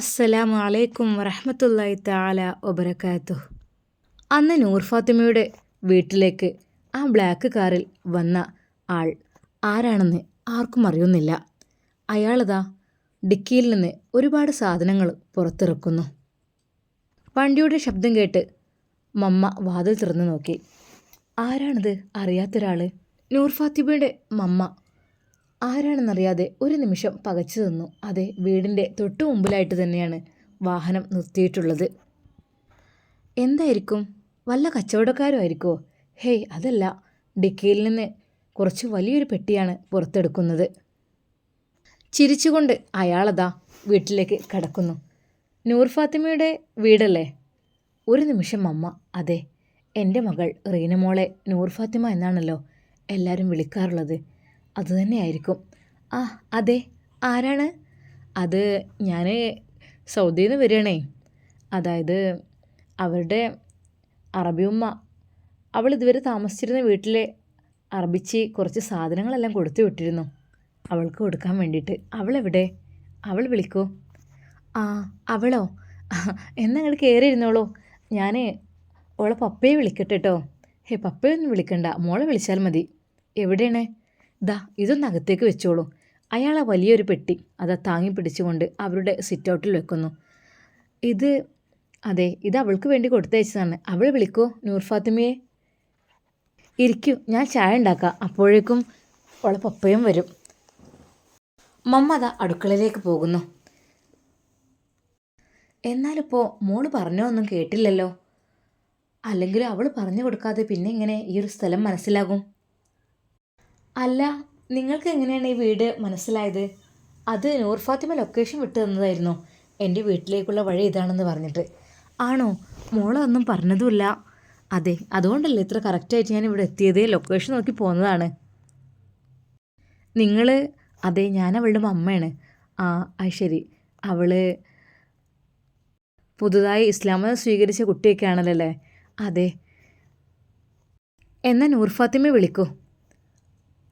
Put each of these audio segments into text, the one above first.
അസ്സലാമു അലൈക്കും വറഹമത്തല്ലായി താല ഒബരക്കാത്തു അന്ന് നൂർ ഫാത്തിമയുടെ വീട്ടിലേക്ക് ആ ബ്ലാക്ക് കാറിൽ വന്ന ആൾ ആരാണെന്ന് ആർക്കും അറിയുന്നില്ല. അയാളതാ ഡിക്കിയിൽ നിന്ന് ഒരുപാട് സാധനങ്ങൾ പുറത്തിറക്കുന്നു. വണ്ടിയുടെ ശബ്ദം കേട്ട് മമ്മ വാതിൽ തുറന്നു നോക്കി. ആരാണിത് അറിയാത്തൊരാൾ നൂർ ഫാത്തിമയുടെ മമ്മ ആരാണെന്നറിയാതെ ഒരു നിമിഷം പകച്ചു നിന്നു. അതെ വീടിന്റെ തൊട്ടു മുമ്പിലായിട്ട് തന്നെയാണ് വാഹനം നിർത്തിയിട്ടുള്ളത്. എന്തായിരിക്കും? വല്ല കച്ചവടക്കാരും ആയിരിക്കുമോ ഹേയ് അതല്ല. ഡിക്കിയിൽ നിന്ന് കുറച്ച് വലിയൊരു പെട്ടിയാണ് പുറത്തെടുക്കുന്നത്. ചിരിച്ചുകൊണ്ട് അയാളതാ വീട്ടിലേക്ക് കടക്കുന്നു. നൂർ ഫാത്തിമയുടെ വീടല്ലേ? ഒരു നിമിഷം അമ്മ. അതെ എന്റെ മകൾ റീനമോളെ നൂർ ഫാത്തിമ എന്നാണല്ലോ എല്ലാവരും വിളിക്കാറുള്ളത്. അതുതന്നെയായിരിക്കും. ആ അതെ. ആരാണ്? അത് ഞാൻ സൗദിയിൽ നിന്ന് വരികയാണേ. അതായത് അവരുടെ അറബി ഉമ്മ. അവൾ ഇതുവരെ താമസിച്ചിരുന്ന വീട്ടിലെ അറബിച്ച് കുറച്ച് സാധനങ്ങളെല്ലാം കൊടുത്തു വിട്ടിരുന്നു. അവൾക്ക് കൊടുക്കാൻ വേണ്ടിയിട്ട്. അവളെവിടെ? അവൾ വിളിക്കൂ. ആ അവളോ? എന്നാ നിങ്ങൾ കയറി ഇരുന്നോളൂ ഞാൻ ഓളെ പപ്പയെ വിളിക്കട്ടെ കേട്ടോ ഹേ പപ്പയൊന്നും വിളിക്കണ്ട. മോളെ വിളിച്ചാൽ മതി. എവിടെയാണ്? ദാ ഇതൊന്നകത്തേക്ക് വെച്ചോളൂ. അയാൾ ആ വലിയൊരു പെട്ടി. അത് താങ്ങി പിടിച്ചുകൊണ്ട് അവരുടെ സിറ്റൗട്ടിൽ വെക്കുന്നു. ഇത് അതെ ഇത് അവൾക്ക് വേണ്ടി കൊടുത്തയച്ചതാണ്. അവൾ വിളിക്കോ നൂർ ഫാത്തിമയെ. ഇരിക്കൂ ഞാൻ ചായ ഉണ്ടാക്കാം. അപ്പോഴേക്കും അവളെ പപ്പയും വരും. മമ്മത അടുക്കളയിലേക്ക് പോകുന്നു. എന്നാലിപ്പോൾ മോൾ പറഞ്ഞോ ഒന്നും കേട്ടില്ലല്ലോ? അല്ലെങ്കിൽ അവൾ പറഞ്ഞു കൊടുക്കാതെ പിന്നെ ഇങ്ങനെ ഈ ഒരു സ്ഥലം മനസ്സിലാകും? അല്ല നിങ്ങൾക്ക് എങ്ങനെയാണ് ഈ വീട് മനസ്സിലായത്? അത് നൂർ ഫാത്തിമ ലൊക്കേഷൻ വിട്ടു തന്നതായിരുന്നു. എന്റെ വീട്ടിലേക്കുള്ള വഴി ഇതാണെന്ന് പറഞ്ഞിട്ട്. ആണോ? മോളൊന്നും പറഞ്ഞതുമില്ല. അതെ അതുകൊണ്ടല്ലേ ഇത്ര കറക്റ്റായിട്ട് ഞാൻ ഇവിടെ എത്തിയത്? ലൊക്കേഷൻ നോക്കി പോകുന്നതാണ് നിങ്ങൾ അതെ ഞാൻ അവളുടെ അമ്മയാണ്. ആ അത് ശരി. അവൾ പുതുതായി ഇസ്ലാം സ്വീകരിച്ച കുട്ടിയൊക്കെ ആണല്ലോ അല്ലേ അതെ. എന്നാൽ നൂർ ഫാത്തിമ വിളിക്കൂ.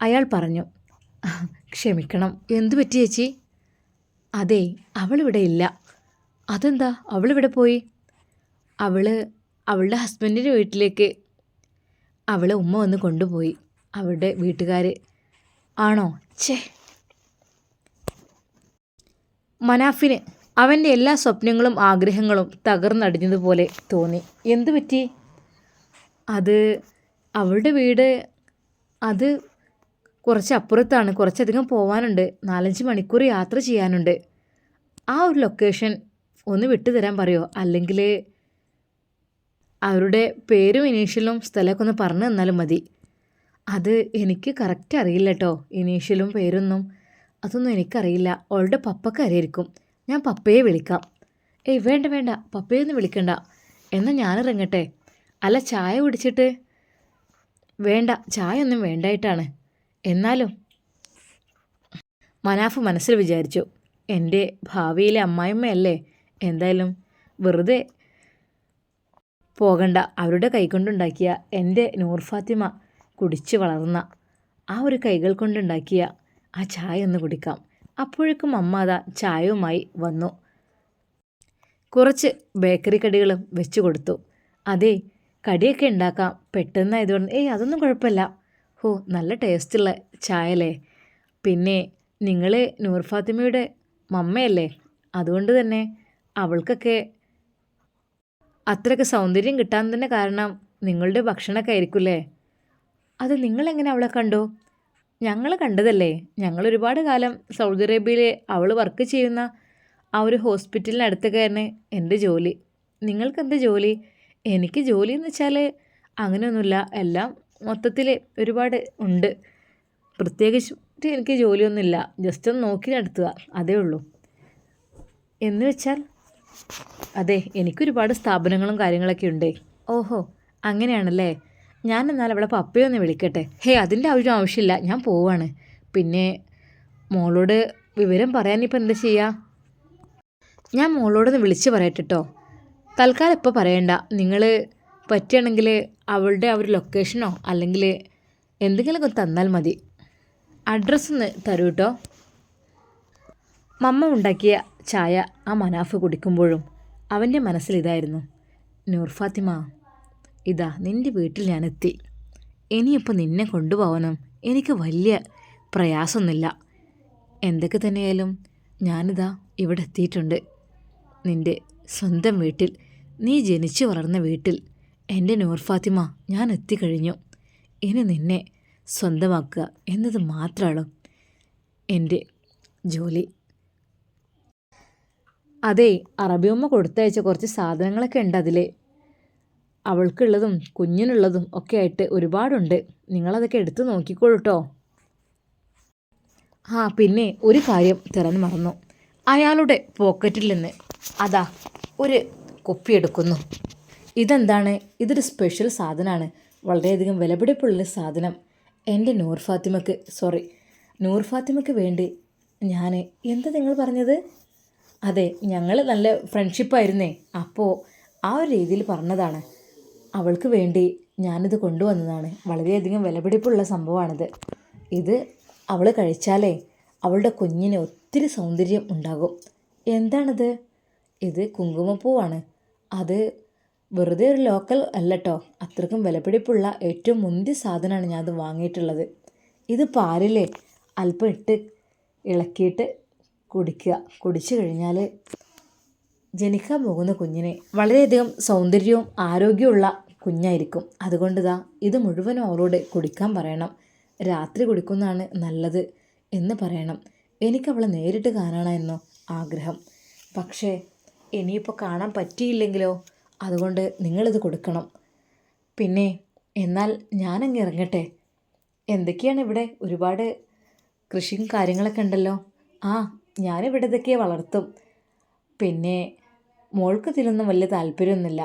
അയാൾ പറഞ്ഞു ക്ഷമിക്കണം. എന്തു പറ്റി ചേച്ചി? അതെ അവളിവിടെ ഇല്ല. അതെന്താ? അവളിവിടെ പോയി? അവൾ അവളുടെ ഹസ്ബൻഡിന്റെ വീട്ടിലേക്ക്. അവളെ ഉമ്മ വന്ന് കൊണ്ടുപോയി. അവളുടെ വീട്ടുകാർ ആണോ? ഛേ. മനാഫിന് അവന്റെ എല്ലാ സ്വപ്നങ്ങളും ആഗ്രഹങ്ങളും തകർന്നടിഞ്ഞതുപോലെ തോന്നി. എന്തു പറ്റി? അത് അവളുടെ വീട് അത് കുറച്ച് അപ്പുറത്താണ് കുറച്ചധികം പോകാനുണ്ട് നാലഞ്ച് മണിക്കൂർ യാത്ര ചെയ്യാനുണ്ട്. ആ ഒരു ലൊക്കേഷൻ ഒന്ന് വിട്ടുതരാൻ പറയുമോ അല്ലെങ്കിൽ അവരുടെ പേരും ഇനീഷ്യലും സ്ഥലമൊക്കെ ഒന്ന് പറഞ്ഞു തന്നാലും മതി. അത് എനിക്ക് കറക്റ്റ് അറിയില്ല കേട്ടോ ഇനീഷ്യലും പേരൊന്നും അതൊന്നും എനിക്കറിയില്ല. അവളുടെ പപ്പക്ക് അറിയായിരിക്കും. ഞാൻ പപ്പയെ വിളിക്കാം. ഏയ് വേണ്ട വേണ്ട. പപ്പയൊന്നും വിളിക്കണ്ട. എന്നാൽ ഞാനിറങ്ങട്ടെ. അല്ല ചായ കുടിച്ചിട്ട് വേണ്ട. ചായ ഒന്നും വേണ്ടായിട്ടാണ്. എന്നാലും മനാഫ് മനസ്സിൽ വിചാരിച്ചു എന്റെ ഭാവിയിലെ അമ്മായിമ്മയല്ലേ എന്തായാലും വെറുതെ പോകണ്ട. അവരുടെ കൈകൊണ്ടുണ്ടാക്കിയ എന്റെ നൂർ ഫാത്തിമ കുടിച്ചു വളർന്ന ആ ഒരു കൈകൾ കൊണ്ടുണ്ടാക്കിയ ആ ചായ ഒന്ന് കുടിക്കാം. അപ്പോഴേക്കും അമ്മ അതാ ചായവുമായി വന്നു. കുറച്ച് ബേക്കറി കടികളും വെച്ചു കൊടുത്തു. അതേ കടിയൊക്കെ ഉണ്ടാക്കാം. പെട്ടെന്നായതുകൊണ്ട് ഏയ് അതൊന്നും കുഴപ്പമില്ല. ഹോ നല്ല ടേസ്റ്റുള്ള ചായ അല്ലേ പിന്നെ നിങ്ങൾ നൂർ ഫാത്തിമയുടെ മമ്മയല്ലേ? അതുകൊണ്ട് തന്നെ അവൾക്കൊക്കെ അത്രയ്ക്ക് സൗന്ദര്യം കിട്ടാൻ തന്നെ കാരണം നിങ്ങളുടെ ഭക്ഷണമൊക്കെ ആയിരിക്കുമല്ലേ? അത് നിങ്ങളെങ്ങനെ അവളെ കണ്ടു? ഞങ്ങൾ കണ്ടതല്ലേ? ഞങ്ങൾ ഒരുപാട് കാലം സൗദി അറേബ്യയിൽ അവൾ വർക്ക് ചെയ്യുന്ന ആ ഒരു ഹോസ്പിറ്റലിനടുത്തൊക്കെ തന്നെ എന്റെ ജോലി. നിങ്ങൾക്കെന്ത് ജോലി? എനിക്ക് ജോലി എന്ന് വെച്ചാൽ അങ്ങനെയൊന്നുമില്ല. എല്ലാം മൊത്തത്തിൽ ഒരുപാട് ഉണ്ട്. പ്രത്യേകിച്ച് എനിക്ക് ജോലിയൊന്നുമില്ല. ജസ്റ്റ് ഒന്ന് നോക്കി നടത്തുക. അതേ ഉള്ളൂ. എന്ന് വെച്ചാൽ അതെ എനിക്കൊരുപാട് സ്ഥാപനങ്ങളും കാര്യങ്ങളൊക്കെ ഉണ്ട്. ഓഹോ അങ്ങനെയാണല്ലേ? ഞാൻ എന്നാൽ അവിടെ പപ്പയെ ഒന്ന് വിളിക്കട്ടെ. ഹേ അതിന്റെ ഒരു ആവശ്യമില്ല. ഞാൻ പോവാണ്. പിന്നെ മോളോട് വിവരം പറയാൻ പറയാനിപ്പോൾ എന്താ ചെയ്യുക ഞാൻ മോളോടൊന്ന് വിളിച്ച് പറയട്ടെട്ടോ തൽക്കാലം ഇപ്പോൾ പറയണ്ട. നിങ്ങൾ പറ്റുകയാണെങ്കിൽ അവളുടെ ആ ഒരു ലൊക്കേഷനോ അല്ലെങ്കിൽ എന്തെങ്കിലുമൊക്കെ തന്നാൽ മതി. അഡ്രസ്സ് ഒന്ന് തരൂ കേട്ടോ മമ്മ ഉണ്ടാക്കിയ ചായ ആ മനാഫ് കുടിക്കുമ്പോഴും അവന്റെ മനസ്സിൽ ഇതായിരുന്നു. നൂർ ഫാത്തിമ ഇതാ നിന്റെ വീട്ടിൽ ഞാൻ എത്തി. ഇനിയിപ്പോൾ നിന്നെ കൊണ്ടുപോകാനും എനിക്ക് വലിയ പ്രയാസമൊന്നുമില്ല. എന്തൊക്കെ തന്നെയായാലും ഞാനിതാ ഇവിടെ എത്തിയിട്ടുണ്ട്. നിന്റെ സ്വന്തം വീട്ടിൽ നീ ജനിച്ചു വളർന്ന വീട്ടിൽ എന്റെ നൂർ ഫാത്തിമ ഞാൻ എത്തിക്കഴിഞ്ഞു ഇനി നിന്നെ സ്വന്തമാക്കുക എന്നത് മാത്രമാണ് എന്റെ ജോലി. അതെ അറബിയമ്മ കൊടുത്തയച്ച കുറച്ച് സാധനങ്ങളൊക്കെ ഉണ്ട് അതിൽ അവൾക്കുള്ളതും കുഞ്ഞിനുള്ളതും ഒക്കെ ആയിട്ട് ഒരുപാടുണ്ട്. നിങ്ങളതൊക്കെ എടുത്തു നോക്കിക്കോളൂട്ടോ. ആ പിന്നെ ഒരു കാര്യം തിരൻ മറന്നു. അയാളുടെ പോക്കറ്റിൽ നിന്ന് അതാ ഒരു കുപ്പി എടുക്കുന്നു. ഇതെന്താണ്? ഇതൊരു സ്പെഷ്യൽ സാധനമാണ് വളരെയധികം വിലപിടിപ്പുള്ള സാധനം. എന്റെ നൂർ ഫാത്തിമക്ക് സോറി നൂർ ഫാത്തിമക്ക് വേണ്ടി ഞാൻ എന്താ നിങ്ങൾ പറഞ്ഞത്? അതെ ഞങ്ങൾ നല്ല ഫ്രണ്ട്ഷിപ്പായിരുന്നേ അപ്പോൾ ആ ഒരു രീതിയിൽ പറഞ്ഞതാണ്. അവൾക്ക് വേണ്ടി ഞാനിത് കൊണ്ടുവന്നതാണ്. വളരെയധികം വിലപിടിപ്പുള്ള സംഭവമാണിത്. ഇത് അവൾ കഴിച്ചാലേ അവളുടെ കുഞ്ഞിന് ഒത്തിരി സൗന്ദര്യം ഉണ്ടാകും. എന്താണിത്? ഇത് കുങ്കുമപ്പൂവാണ്. അത് വെറുതെ ഒരു ലോക്കൽ അല്ല കേട്ടോ അത്രക്കും വിലപിടിപ്പുള്ള ഏറ്റവും മുന്തിയ സാധനമാണ് ഞാൻ അത് വാങ്ങിയിട്ടുള്ളത്. ഇത് പാലിൽ അല്പം ഇട്ട് ഇളക്കിയിട്ട് കുടിക്കുക. കുടിച്ചു കഴിഞ്ഞാൽ ജനിക്കാൻ പോകുന്ന കുഞ്ഞിനെ വളരെയധികം സൗന്ദര്യവും ആരോഗ്യമുള്ള കുഞ്ഞായിരിക്കും. അതുകൊണ്ട് ഇതാ ഇത് മുഴുവനും അവളോട് കുടിക്കാൻ പറയണം. രാത്രി കുടിക്കുന്നതാണ് നല്ലത് എന്ന് പറയണം. എനിക്കവളെ നേരിട്ട് കാണണമെന്നോ ആഗ്രഹം. പക്ഷേ ഇനിയിപ്പോൾ കാണാൻ പറ്റിയില്ലെങ്കിലോ? അതുകൊണ്ട് നിങ്ങളിത് കൊടുക്കണം. പിന്നെ എന്നാൽ ഞാനങ്ങ് ഇറങ്ങട്ടെ. എന്തൊക്കെയാണ് ഇവിടെ ഒരുപാട് കൃഷിയും കാര്യങ്ങളൊക്കെ ഉണ്ടല്ലോ. ആ ഞാനിവിടെ ഇതൊക്കെ വളർത്തും. പിന്നെ മോൾക്ക് ഇതിലൊന്നും വലിയ താല്പര്യമൊന്നുമില്ല.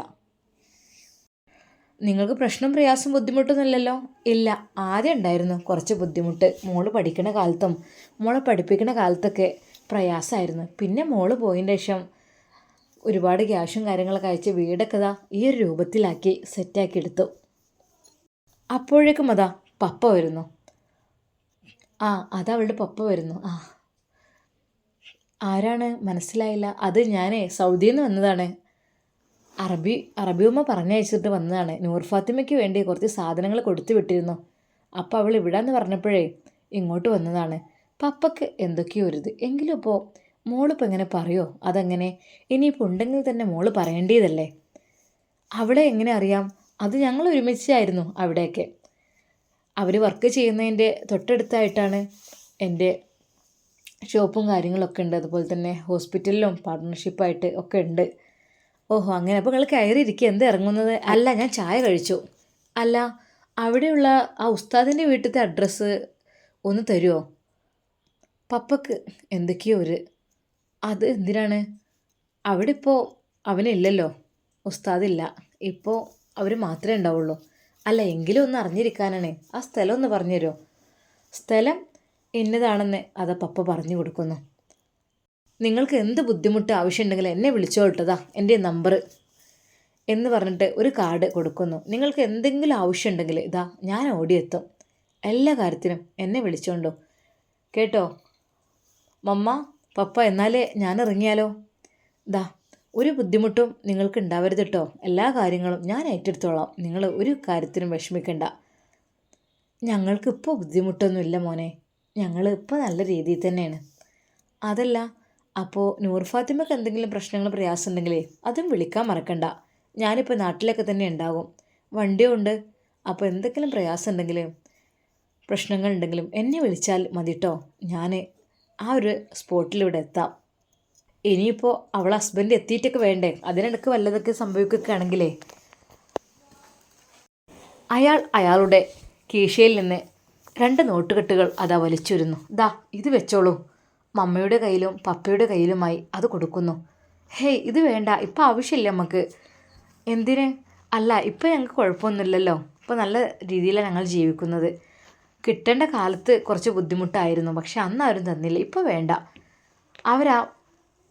നിങ്ങൾക്ക് പ്രശ്നം പ്രയാസം ബുദ്ധിമുട്ടൊന്നുമില്ലല്ലോ? ഇല്ല ആദ്യം ഉണ്ടായിരുന്നു കുറച്ച് ബുദ്ധിമുട്ട്. മോൾ പഠിക്കുന്ന കാലത്തും മോളെ പഠിപ്പിക്കുന്ന കാലത്തൊക്കെ പ്രയാസമായിരുന്നു. പിന്നെ മോൾ പോയതിന്റെ ശേഷം ഒരുപാട് ക്യാഷും കാര്യങ്ങളൊക്കെ അയച്ച് വീടൊക്കെ ഇതാ ഈ ഒരു രൂപത്തിലാക്കി സെറ്റാക്കി എടുത്തു. അപ്പോഴേക്കും അതാ പപ്പ വരുന്നു. ആ അതവളുടെ പപ്പ വരുന്നു. ആ. ആരാണ്? മനസ്സിലായില്ല. അത് ഞാനേ സൗദിയിൽ നിന്ന് വന്നതാണ്. അറബി അറബിയമ്മ പറഞ്ഞയച്ചിട്ട് വന്നതാണ്. നൂർ ഫാത്തിമയ്ക്ക് വേണ്ടി കുറച്ച് സാധനങ്ങൾ കൊടുത്തു വിട്ടിരുന്നു. അപ്പോൾ അവൾ ഇവിടാന്ന് പറഞ്ഞപ്പോഴേ ഇങ്ങോട്ട് വന്നതാണ്. പപ്പക്ക് എന്തൊക്കെയോ ഒരു ഇത്. എങ്കിലും ഇപ്പോൾ മോളിപ്പോൾ ഇങ്ങനെ പറയോ? അതെങ്ങനെ? ഇനിയിപ്പോൾ ഉണ്ടെങ്കിൽ തന്നെ മോൾ പറയേണ്ടതല്ലേ? അവളെ എങ്ങനെ അറിയാം? അത് ഞങ്ങൾ ഒരുമിച്ചായിരുന്നു അവിടെയൊക്കെ. അവർ വർക്ക് ചെയ്യുന്നതിന്റെ തൊട്ടടുത്തായിട്ടാണ് എന്റെ ഷോപ്പും കാര്യങ്ങളൊക്കെ ഉണ്ട്. അതുപോലെ തന്നെ ഹോസ്പിറ്റലിലും പാർട്ട്ണർഷിപ്പായിട്ട് ഒക്കെ ഉണ്ട്. ഓഹോ അങ്ങനെ. അപ്പോൾ നിങ്ങൾ കയറിയിരിക്കുക എന്ത് ഇറങ്ങുന്നത്? അല്ല ഞാൻ ചായ കഴിച്ചു. അല്ല അവിടെയുള്ള ആ ഉസ്താദിന്റെ വീട്ടിലത്തെ അഡ്രസ്സ് ഒന്ന് തരുമോ പപ്പക്ക് എന്തൊക്കെയോ ഒരു അത് എന്തിനാണ്? അവിടെ ഇപ്പോൾ അവനില്ലല്ലോ. ഉസ്താദില്ല. ഇപ്പോൾ അവർ മാത്രമേ ഉണ്ടാവുള്ളൂ. അല്ല എങ്കിലും ഒന്ന് അറിഞ്ഞിരിക്കാനാണ്. ആ സ്ഥലം ഒന്ന് പറഞ്ഞു തരുമോ? സ്ഥലം എന്നതാണെന്ന് അത് പപ്പ പറഞ്ഞു കൊടുക്കുന്നു. നിങ്ങൾക്ക് എന്ത് ബുദ്ധിമുട്ട് ആവശ്യമുണ്ടെങ്കിൽ എന്നെ വിളിച്ചോട്ടതാ എന്റെ നമ്പർ എന്ന് പറഞ്ഞിട്ട് ഒരു കാർഡ് കൊടുക്കുന്നു. നിങ്ങൾക്ക് എന്തെങ്കിലും ആവശ്യമുണ്ടെങ്കിൽ ഇതാ ഞാൻ ഓടിയെത്തും. എല്ലാ കാര്യത്തിനും എന്നെ വിളിച്ചോണ്ടോ? കേട്ടോ? മമ്മ പപ്പ എന്നാലേ ഞാൻ ഇറങ്ങിയാലോ ദാ ഒരു ബുദ്ധിമുട്ടും നിങ്ങൾക്ക് ഉണ്ടാവരുത് കേട്ടോ എല്ലാ കാര്യങ്ങളും ഞാൻ ഏറ്റെടുത്തോളാം. നിങ്ങൾ ഒരു കാര്യത്തിനും വിഷമിക്കണ്ട. ഞങ്ങൾക്ക് ഇപ്പോൾ ബുദ്ധിമുട്ടൊന്നുമില്ല മോനെ. ഞങ്ങൾ ഇപ്പോൾ നല്ല രീതിയിൽ തന്നെയാണ്. അതല്ല അപ്പോൾ നൂർ ഫാത്തിമക്ക് എന്തെങ്കിലും പ്രശ്നങ്ങൾ പ്രയാസം ഉണ്ടെങ്കിലേ അതും വിളിക്കാൻ മറക്കണ്ട. ഞാനിപ്പോൾ നാട്ടിലൊക്കെ തന്നെ ഉണ്ടാകും. വണ്ടിയുണ്ട്. അപ്പോൾ എന്തെങ്കിലും പ്രയാസം ഉണ്ടെങ്കിലും പ്രശ്നങ്ങൾ ഉണ്ടെങ്കിലും എന്നെ വിളിച്ചാൽ മതി കേട്ടോ ഞാൻ ആ ഒരു സ്പോട്ടിൽ ഇവിടെ എത്താം. ഇനിയിപ്പോൾ അവൾ ഹസ്ബൻഡ് എത്തിയിട്ടൊക്കെ വേണ്ടേ? അതിനിടയ്ക്ക് വല്ലതൊക്കെ സംഭവിക്കുകയാണെങ്കിലേ. അയാൾ അയാളുടെ കീശയിൽ നിന്ന് രണ്ട് നോട്ടുകെട്ടുകൾ അതാ വലിച്ചുരുന്നു. ദാ ഇത് വെച്ചോളൂ. മമ്മയുടെ കയ്യിലും പപ്പയുടെ കയ്യിലുമായി അത് കൊടുക്കുന്നു. ഹേയ് ഇത് വേണ്ട. ഇപ്പം ആവശ്യമില്ല നമുക്ക് എന്തിന്? അല്ല ഇപ്പം ഞങ്ങൾക്ക് കുഴപ്പമൊന്നുമില്ലല്ലോ. ഇപ്പോൾ നല്ല രീതിയിലാണ് ഞങ്ങൾ ജീവിക്കുന്നത്. കിട്ടേണ്ട കാലത്ത് കുറച്ച് ബുദ്ധിമുട്ടായിരുന്നു പക്ഷെ അന്ന് ആരും തന്നില്ല. ഇപ്പോൾ വേണ്ട. അവരാ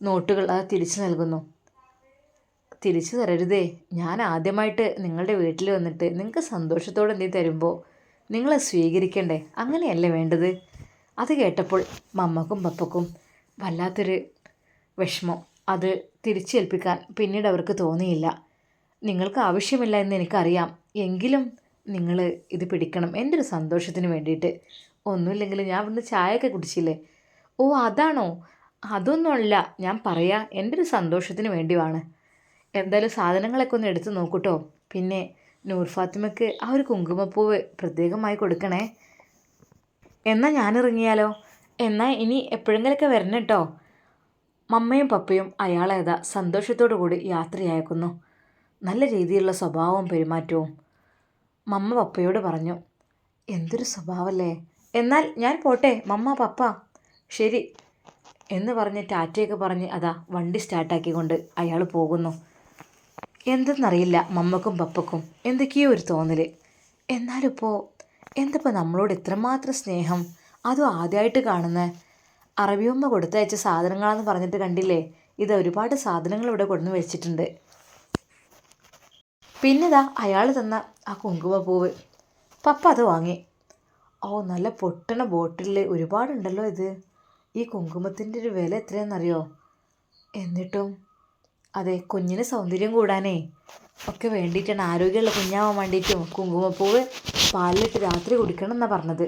നോട്ടുകൾ അത് തിരിച്ചു നൽകുന്നു. തിരിച്ചു തരരുതേ. ഞാൻ ആദ്യമായിട്ട് നിങ്ങളുടെ വീട്ടിൽ വന്നിട്ട് നിങ്ങൾക്ക് സന്തോഷത്തോടെ എന്തെങ്കിലും തരുമ്പോൾ നിങ്ങൾ സ്വീകരിക്കണ്ടേ? അങ്ങനെയല്ലേ വേണ്ടത്? അത് കേട്ടപ്പോൾ മമ്മക്കും പപ്പക്കും വല്ലാത്തൊരു വിഷമം. അത് തിരിച്ചേൽപ്പിക്കാൻ പിന്നീട് അവർക്ക് തോന്നിയില്ല. നിങ്ങൾക്ക് ആവശ്യമില്ല എന്ന് എനിക്കറിയാം. എങ്കിലും നിങ്ങൾ ഇത് പിടിക്കണം. എന്റെ ഒരു സന്തോഷത്തിന് വേണ്ടിയിട്ട്. ഒന്നുമില്ലെങ്കിൽ ഞാൻ ഇവിടുന്ന് ചായയൊക്കെ കുടിച്ചില്ലേ? ഓ അതാണോ? അതൊന്നുമല്ല. ഞാൻ പറയാ എന്റെ ഒരു സന്തോഷത്തിന് വേണ്ടിയാണ് എന്തായാലും സാധനങ്ങളൊക്കെ ഒന്ന് എടുത്ത് നോക്കൂട്ടോ. പിന്നെ നൂർ ഫാത്തിമയ്ക്ക് ആ ഒരു കുങ്കുമപ്പൂവ് പ്രത്യേകമായി കൊടുക്കണേ. എന്നാൽ ഞാനിറങ്ങിയാലോ? എന്നാൽ ഇനി എപ്പോഴെങ്കിലൊക്കെ വരണം കേട്ടോ മമ്മയും പപ്പയും അയാളേതാ സന്തോഷത്തോടു കൂടി യാത്രയാക്കുന്നു നല്ല രീതിയിലുള്ള സ്വഭാവവും പെരുമാറ്റവും. മമ്മ പപ്പയോട് പറഞ്ഞു എന്തൊരു സ്വഭാവമല്ലേ എന്നാൽ ഞാൻ പോട്ടെ മമ്മ പപ്പ. ശരി എന്ന് പറഞ്ഞ് ടാറ്റയൊക്കെ പറഞ്ഞ് അതാ വണ്ടി സ്റ്റാർട്ടാക്കിക്കൊണ്ട് അയാൾ പോകുന്നു. എന്തെന്നറിയില്ല മമ്മക്കും പപ്പക്കും എന്തൊക്കെയോ ഒരു തോന്നൽ എന്നാലിപ്പോൾ എന്തപ്പോൾ നമ്മളോട് ഇത്രമാത്രം സ്നേഹം? അതും ആദ്യമായിട്ട് കാണുന്ന? അറബിയമ്മ കൊടുത്തയച്ച സാധനങ്ങളാണെന്ന് പറഞ്ഞിട്ട് കണ്ടില്ലേ? ഇത് ഒരുപാട് സാധനങ്ങൾ ഇവിടെ കൊണ്ടുവന്ന് വെച്ചിട്ടുണ്ട്. പിന്നെതാ അയാൾ തന്ന ആ കുങ്കുമപ്പൂവ് പപ്പ അത് വാങ്ങി. ഓ നല്ല പൊട്ടണ ബോട്ടിൽ ഒരുപാടുണ്ടല്ലോ ഇത്. ഈ കുങ്കുമത്തിന്റെ ഒരു വില എത്രയാണെന്നറിയോ? എന്നിട്ടും അതെ കുഞ്ഞിന് സൗന്ദര്യം കൂടാനേ. ഒക്കെ വേണ്ടിയിട്ടാണ് ആരോഗ്യമുള്ള കുഞ്ഞാവാൻ വേണ്ടിയിട്ടും കുങ്കുമപ്പൂവ് പാലിലിട്ട് രാത്രി കുടിക്കണം എന്നാണ് പറഞ്ഞത്.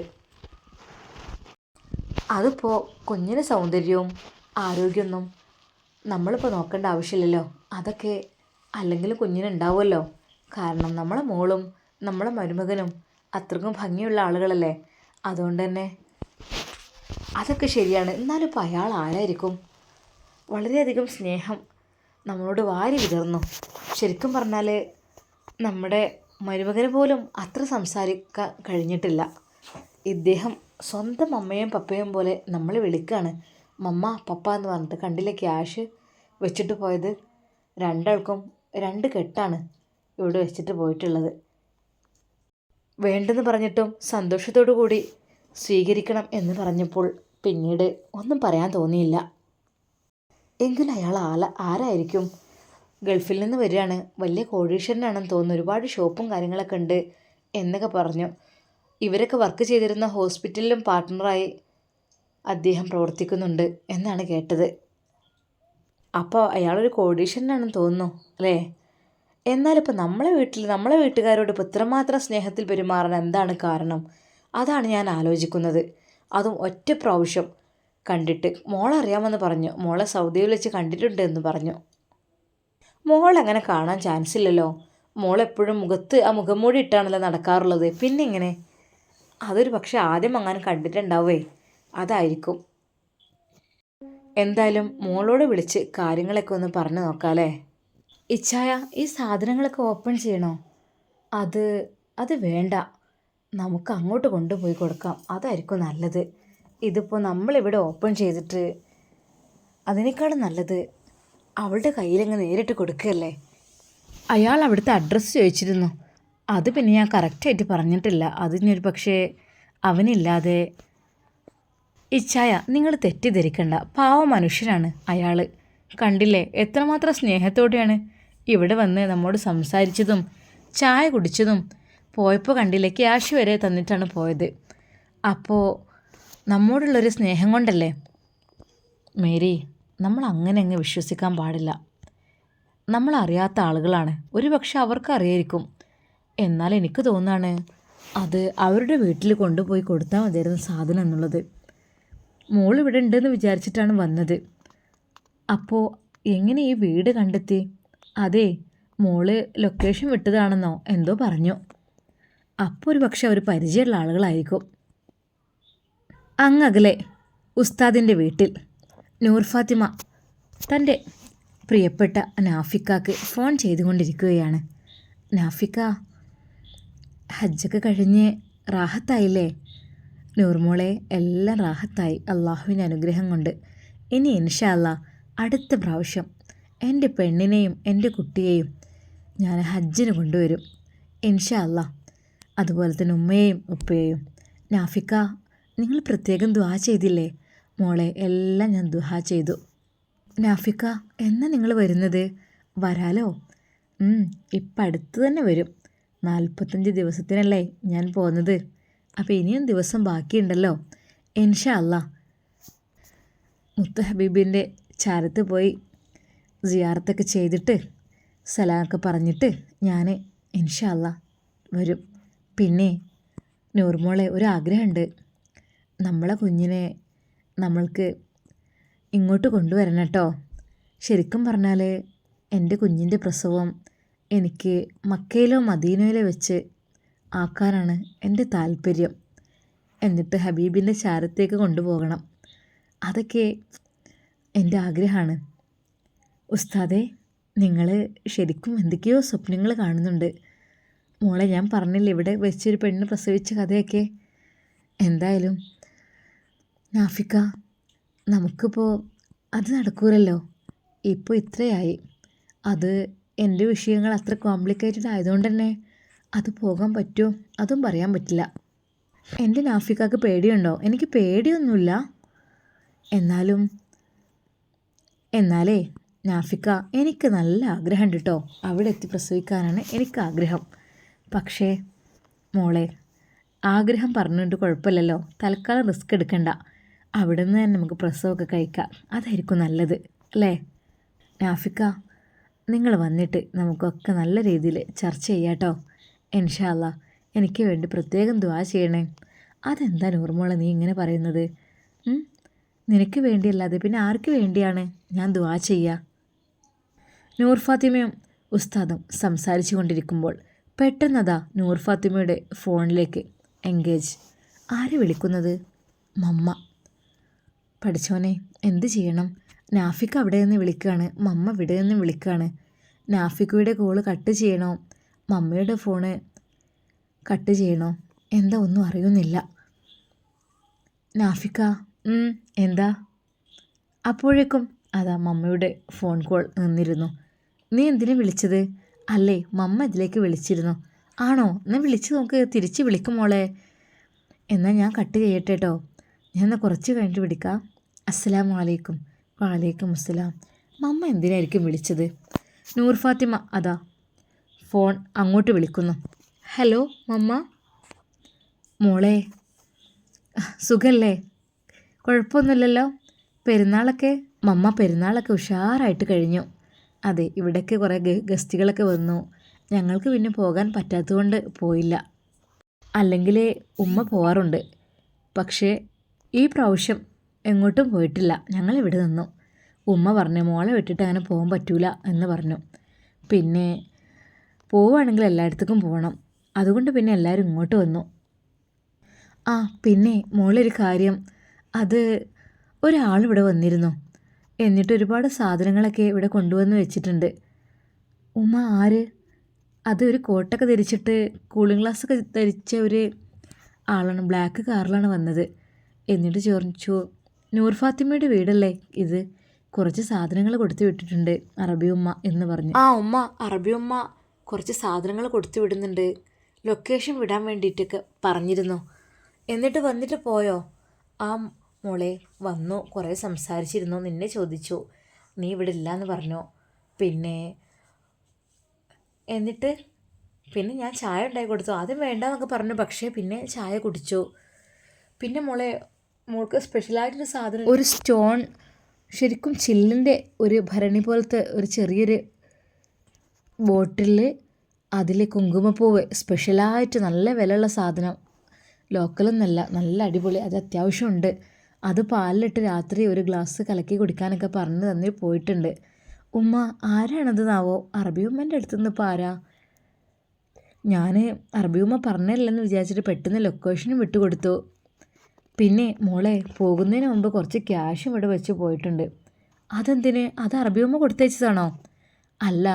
അതിപ്പോൾ കുഞ്ഞിന് സൗന്ദര്യവും ആരോഗ്യമൊന്നും നമ്മളിപ്പോൾ നോക്കേണ്ട ആവശ്യമില്ലല്ലോ. അതൊക്കെ അല്ലെങ്കിൽ കുഞ്ഞിനുണ്ടാവുമല്ലോ കാരണം നമ്മളെ മോളും നമ്മളെ മരുമകനും അത്രക്കും ഭംഗിയുള്ള ആളുകളല്ലേ? അതുകൊണ്ട് തന്നെ അതൊക്കെ ശരിയാണ്. എന്നാലും ഇപ്പോൾ അയാൾ ആരായിരിക്കും? വളരെയധികം സ്നേഹം നമ്മളോട് വാരി വിതർന്നു ശരിക്കും പറഞ്ഞാൽ നമ്മുടെ മരുമകന് പോലും അത്ര സംസാരിക്കാൻ കഴിഞ്ഞിട്ടില്ല. ഇദ്ദേഹം സ്വന്തം അമ്മയും പപ്പയും പോലെ നമ്മളെ വിളിക്കുകയാണ് മമ്മ പപ്പ എന്ന് പറഞ്ഞിട്ട് കണ്ടില്ലേ ക്യാഷ് വെച്ചിട്ട് പോയത്? രണ്ടാൾക്കും രണ്ട് കെട്ടാണ്. ഇവിടെ വെച്ചിട്ട് പോയിട്ടുള്ളത്. വേണ്ടെന്ന് പറഞ്ഞിട്ടും സന്തോഷത്തോടു കൂടി സ്വീകരിക്കണം എന്ന് പറഞ്ഞപ്പോൾ പിന്നീട് ഒന്നും പറയാൻ തോന്നിയില്ല. എങ്കിലും അയാൾ ആല ആരായിരിക്കും? ഗൾഫിൽ നിന്ന് വരികയാണ്. വലിയ കോടീശ്വരനാണെന്ന് തോന്നുന്നു. ഒരുപാട് ഷോപ്പും കാര്യങ്ങളൊക്കെ ഉണ്ട് എന്നൊക്കെ പറഞ്ഞു. ഇവരൊക്കെ വർക്ക് ചെയ്തിരുന്ന ഹോസ്പിറ്റലിലും പാർട്ട്ണറായി അദ്ദേഹം പ്രവർത്തിക്കുന്നുണ്ട് എന്നാണ് കേട്ടത്. അപ്പോൾ അയാളൊരു കോടീശ്വരനാണെന്ന് തോന്നുന്നു അല്ലേ? എന്നാലിപ്പോൾ നമ്മളെ വീട്ടിൽ നമ്മളെ വീട്ടുകാരോട് ഇപ്പോൾ ഇത്രമാത്രം സ്നേഹത്തിൽ പെരുമാറാൻ എന്താണ് കാരണം? അതാണ് ഞാൻ ആലോചിക്കുന്നത്. അതും ഒറ്റ പ്രാവശ്യം കണ്ടിട്ട് മോളറിയാമെന്ന് പറഞ്ഞു. മോളെ സൗദിയിൽ വെച്ച് കണ്ടിട്ടുണ്ട് എന്ന് പറഞ്ഞു. മോളങ്ങനെ കാണാൻ ചാൻസ് ഇല്ലല്ലോ. മോളെപ്പോഴും മുഖത്ത് ആ മുഖംമൂടി ഇട്ടാണല്ലോ നടക്കാറുള്ളത്. പിന്നെ ഇങ്ങനെ അതൊരു പക്ഷെ ആദ്യം അങ്ങനെ കണ്ടിട്ടുണ്ടാവേ. അതായിരിക്കും. എന്തായാലും മോളോട് വിളിച്ച് കാര്യങ്ങളൊക്കെ ഒന്ന് പറഞ്ഞു നോക്കാമല്ലേ ഇച്ഛായ ഈ സാധനങ്ങളൊക്കെ ഓപ്പൺ ചെയ്യണോ? അത് അത് വേണ്ട. നമുക്ക് അങ്ങോട്ട് കൊണ്ടുപോയി കൊടുക്കാം. അതായിരിക്കും നല്ലത്. ഇതിപ്പോൾ നമ്മളിവിടെ ഓപ്പൺ ചെയ്തിട്ട് അതിനേക്കാളും നല്ലത് അവളുടെ കയ്യിലങ്ങ് നേരിട്ട് കൊടുക്കുകയല്ലേ? അയാൾ അവിടുത്തെ അഡ്രസ്സ് ചോദിച്ചിരുന്നു. അത് പിന്നെ ഞാൻ കറക്റ്റായിട്ട് പറഞ്ഞിട്ടില്ല. അതിനൊരു പക്ഷേ അവനില്ലാതെ. ഇച്ഛായ നിങ്ങൾ തെറ്റിദ്ധരിക്കണ്ട. പാവ മനുഷ്യനാണ് അയാൾ കണ്ടില്ലേ? എത്രമാത്രം സ്നേഹത്തോടെയാണ് ഇവിടെ വന്ന് നമ്മോട് സംസാരിച്ചതും ചായ കുടിച്ചതും പോയപ്പോൾ കണ്ടില്ലേ ക്യാഷ് വരെ തന്നിട്ടാണ് പോയത്. അപ്പോൾ നമ്മോടുള്ളൊരു സ്നേഹം കൊണ്ടല്ലേ? മേരി നമ്മൾ അങ്ങനെ അങ്ങ് വിശ്വസിക്കാൻ പാടില്ല. നമ്മൾ അറിയാത്ത ആളുകളാണ്. ഒരു പക്ഷെ അവർക്ക് അറിയായിരിക്കും. എന്നാൽ എനിക്ക് തോന്നാണ് അത് അവരുടെ വീട്ടിൽ കൊണ്ടുപോയി കൊടുത്താൽ മതിയായിരുന്നു സാധനം എന്നുള്ളത്. മോൾ ഇവിടെ ഉണ്ടെന്ന് വിചാരിച്ചിട്ടാണ് വന്നത്. അപ്പോൾ എങ്ങനെ ഈ വീട് കണ്ടെത്തി? അതെ മോൾ ലൊക്കേഷൻ വിട്ടതാണെന്നോ എന്തോ പറഞ്ഞു. അപ്പോൾ ഒരു പക്ഷെ അവർ പരിചയമുള്ള ആളുകളായിരിക്കും. അങ്ങകലെ ഉസ്താദിന്റെ വീട്ടിൽ നൂർ ഫാത്തിമ തന്റെ പ്രിയപ്പെട്ട നാഫിക്കാക്ക് ഫോൺ ചെയ്തുകൊണ്ടിരിക്കുകയാണ്. നാഫിക്ക ഹജ്ജൊക്കെ കഴിഞ്ഞ് റാഹത്തായില്ലേ? നൂർമോളെ എല്ലാം റാഹത്തായി. അള്ളാഹുവിന്റെ അനുഗ്രഹം കൊണ്ട്. ഇനി ഇൻഷാല്ല അടുത്ത പ്രാവശ്യം എന്റെ പെണ്ണിനെയും എന്റെ കുട്ടിയെയും ഞാൻ ഹജ്ജിന് കൊണ്ടുവരും. ഇൻഷാ അല്ല. അതുപോലെ തന്നെ ഉമ്മയെയും ഉപ്പയെയും. നാഫിക്ക നിങ്ങൾ പ്രത്യേകം ദ്വാ ചെയ്തില്ലേ? മോളെ എല്ലാം ഞാൻ ദുഹ ചെയ്തു. നാഫിക്ക എന്നാ നിങ്ങൾ വരുന്നത്? വരാലോ? ഇപ്പം അടുത്ത് തന്നെ വരും. നാൽപ്പത്തഞ്ച് ദിവസത്തിനല്ലേ ഞാൻ പോകുന്നത് അപ്പോൾ ഇനിയും ദിവസം ബാക്കിയുണ്ടല്ലോ. ഇൻഷാ അല്ല. മുത്ത ഹബീബിന്റെ ചാരത്ത് പോയി സിയാറത്തൊക്കെ ചെയ്തിട്ട് സലാമൊക്കെ പറഞ്ഞിട്ട് ഞാൻ ഇൻഷാല്ല വരും. പിന്നെ നൂർമോളെ ഒരു ആഗ്രഹമുണ്ട് നമ്മളെ കുഞ്ഞിനെ നമ്മൾക്ക് ഇങ്ങോട്ട് കൊണ്ടുവരണം കേട്ടോ ശരിക്കും പറഞ്ഞാൽ എന്റെ കുഞ്ഞിന്റെ പ്രസവം എനിക്ക് മക്കയിലോ മദീനയിലോ വെച്ച് ആക്കാനാണ് എന്റെ താല്പര്യം. എന്നിട്ട് ഹബീബിന്റെ ചാരത്തേക്ക് കൊണ്ടുപോകണം. അതൊക്കെ എന്റെ ആഗ്രഹമാണ്. ഉസ്താദെ നിങ്ങൾ ശരിക്കും എന്തൊക്കെയോ സ്വപ്നങ്ങൾ കാണുന്നുണ്ട്. മോളെ ഞാൻ പറഞ്ഞില്ല ഇവിടെ വെച്ചൊരു പെണ്ണ് പ്രസവിച്ച കഥയൊക്കെ? എന്തായാലും നാഫിക്ക നമുക്കിപ്പോൾ അത് നടക്കൂലല്ലോ? ഇപ്പോൾ ഇത്രയായി. അത് എന്റെ വിഷയങ്ങൾ അത്ര കോംപ്ലിക്കേറ്റഡ് ആയതുകൊണ്ട് തന്നെ അത് പോകാൻ പറ്റുമോ? അതും പറയാൻ പറ്റില്ല. എന്റെ നാഫിക്കാക്ക് പേടിയുണ്ടോ? എനിക്ക് പേടിയൊന്നുമില്ല. എന്നാലും എന്നാലേ നാഫിക്ക എനിക്ക് നല്ല ആഗ്രഹമുണ്ട് കേട്ടോ അവിടെ എത്തി പ്രസവിക്കാനാണ് എനിക്ക് ആഗ്രഹം. പക്ഷേ മോളെ ആഗ്രഹം പറഞ്ഞുകൊണ്ട് കുഴപ്പമില്ലല്ലോ. തൽക്കാലം റിസ്ക് എടുക്കണ്ട. അവിടെ നിന്ന് തന്നെ നമുക്ക് പ്രസവമൊക്കെ കഴിക്കാം. അതായിരിക്കും നല്ലത് അല്ലേ? നാഫിക്ക നിങ്ങൾ വന്നിട്ട് നമുക്കൊക്കെ നല്ല രീതിയിൽ ചർച്ച ചെയ്യാം കേട്ടോ ഇൻഷാല്ല എനിക്ക് വേണ്ടി പ്രത്യേകം ദ്വാ ചെയ്യണേ. അതെന്താ നോർമോളെ നീ ഇങ്ങനെ പറയുന്നത്? നിനക്ക് വേണ്ടിയല്ലാതെ പിന്നെ ആർക്ക് വേണ്ടിയാണ് ഞാൻ ദ്വാ ചെയ്യുക നൂർ ഫാത്തിമയും ഉസ്താദും സംസാരിച്ചു കൊണ്ടിരിക്കുമ്പോൾ പെട്ടെന്നതാ നൂർ ഫാത്തിമയുടെ ഫോണിലേക്ക് എൻഗേജ്. ആരെ വിളിക്കുന്നത്? മമ്മ. പഠിച്ചോനെ എന്ത് ചെയ്യണം? നാഫിക്ക് അവിടെ നിന്ന് വിളിക്കുകയാണ് മമ്മ ഇവിടെ നിന്ന് വിളിക്കുകയാണ് നാഫിക്കയുടെ കോൾ കട്ട് ചെയ്യണോ? മമ്മയുടെ ഫോണ് കട്ട് ചെയ്യണോ? എന്താ ഒന്നും അറിയുന്നില്ല. നാഫിക്ക എന്താ? അപ്പോഴേക്കും അതാ മമ്മയുടെ ഫോൺ കോൾ നിന്നിരുന്നു. നീ എന്തിനു വിളിച്ചത്? അല്ലേ മമ്മ ഇതിലേക്ക് വിളിച്ചിരുന്നു. ആണോ? എന്നാൽ വിളിച്ച് നോക്ക് തിരിച്ച് വിളിക്കും മോളെ. എന്നാൽ ഞാൻ കട്ട് ചെയ്യട്ടെ കേട്ടോ ഞാൻ കുറച്ച് കഴിഞ്ഞിട്ട് വിളിക്കാം. അസ്സലാം അലൈക്കും. വാലൈക്കും അസ്സലാം. മമ്മ എന്തിനായിരിക്കും വിളിച്ചത്? നൂർ ഫാത്തിമ അതാ. ഫോൺ അങ്ങോട്ട് വിളിക്കുന്നു. Hello mamma. മോളെ. സുഖല്ലേ? കുഴപ്പമൊന്നുമില്ലല്ലോ. പെരുന്നാളൊക്കെ മമ്മ പെരുന്നാളൊക്കെ ഉഷാറായിട്ട് കഴിഞ്ഞു. അതെ ഇവിടേക്ക് കുറേ ഗസ്റ്റുകളൊക്കെ വന്നു. ഞങ്ങൾക്ക് പിന്നെ പോകാൻ പറ്റാത്തതുകൊണ്ട് പോയില്ല. അല്ലെങ്കിൽ ഉമ്മ പോവാറുണ്ട്. പക്ഷേ ഈ പ്രാവശ്യം എങ്ങോട്ടും പോയിട്ടില്ല. ഞങ്ങൾ ഇവിടെ നിന്നു. ഉമ്മ പറഞ്ഞു മോളെ വിട്ടിട്ട് അങ്ങനെ പോകാൻ പറ്റൂല എന്ന് പറഞ്ഞു. പിന്നെ പോവുകയാണെങ്കിൽ എല്ലായിടത്തേക്കും പോകണം. അതുകൊണ്ട് പിന്നെ എല്ലാവരും ഇങ്ങോട്ട് വന്നു. ആ പിന്നെ മോളൊരു കാര്യം. അത് ഒരാളിവിടെ വന്നിരുന്നു. എന്നിട്ട് ഒരുപാട് സാധനങ്ങളൊക്കെ ഇവിടെ കൊണ്ടുവന്ന് വെച്ചിട്ടുണ്ട്. ഉമ്മ ആര്? അത് ഒരു കോട്ടൊക്കെ ധരിച്ചിട്ട് കൂളിംഗ് ഗ്ലാസ് ഒക്കെ ധരിച്ച ഒരു ആളാണ്. ബ്ലാക്ക് കാറിലാണ് വന്നത്. എന്നിട്ട് ചോദിച്ചു നൂർ ഫാത്തിമയുടെ വീടല്ലേ ഇത്? കുറച്ച് സാധനങ്ങൾ കൊടുത്തു വിട്ടിട്ടുണ്ട് അറബി ഉമ്മ എന്ന് പറഞ്ഞു. ആ ഉമ്മ അറബി ഉമ്മ കുറച്ച് സാധനങ്ങൾ കൊടുത്തു വിടുന്നുണ്ട്. ലൊക്കേഷൻ വിടാൻ വേണ്ടിയിട്ടൊക്കെ പറഞ്ഞിരുന്നു. എന്നിട്ട് വന്നിട്ട് പോയോ? ആ മോളെ വന്നു കുറേ സംസാരിച്ചിരുന്നു നിന്നെ ചോദിച്ചു. നീ ഇവിടെ ഇല്ലയെന്ന് പറഞ്ഞു. പിന്നെ എന്നിട്ട്? പിന്നെ ഞാൻ ചായ ഉണ്ടാക്കി കൊടുത്തു. ആദ്യം വേണ്ടെന്നൊക്കെ പറഞ്ഞു പക്ഷേ പിന്നെ ചായ കുടിച്ചു. പിന്നെ മോളെ മോൾക്ക് സ്പെഷ്യലായിട്ടൊരു സാധനം ഒരു സ്റ്റോൺ ശരിക്കും ചില്ലിന്റെ ഒരു ഭരണി പോലത്തെ ഒരു ചെറിയൊരു ബോട്ടിൽ അതിൽ കുങ്കുമപ്പൂവ് സ്പെഷ്യലായിട്ട് നല്ല വിലയുള്ള സാധനം. ലോക്കലൊന്നല്ല നല്ല അടിപൊളി അത് അത്യാവശ്യമുണ്ട്. അത് പാലിലിട്ട് രാത്രി ഒരു ഗ്ലാസ് കലക്കി കുടിക്കാനൊക്കെ പറഞ്ഞു തന്നിൽ പോയിട്ടുണ്ട്. ഉമ്മ ആരാണത് നാവോ അറബി ഉമ്മന്റെ അടുത്തുനിന്ന് ഇപ്പോൾ ഞാൻ അറബിയുമ്മ പറഞ്ഞില്ലെന്ന് വിചാരിച്ചിട്ട് പെട്ടെന്ന് ലൊക്കേഷനും വിട്ടുകൊടുത്തു പിന്നെ മോളെ പോകുന്നതിന് മുമ്പ് കുറച്ച് ക്യാഷും ഇവിടെ വെച്ച് പോയിട്ടുണ്ട്. അതെന്തിന്? അത് അറബിയുമ്മ കൊടുത്തയച്ചതാണോ? അല്ല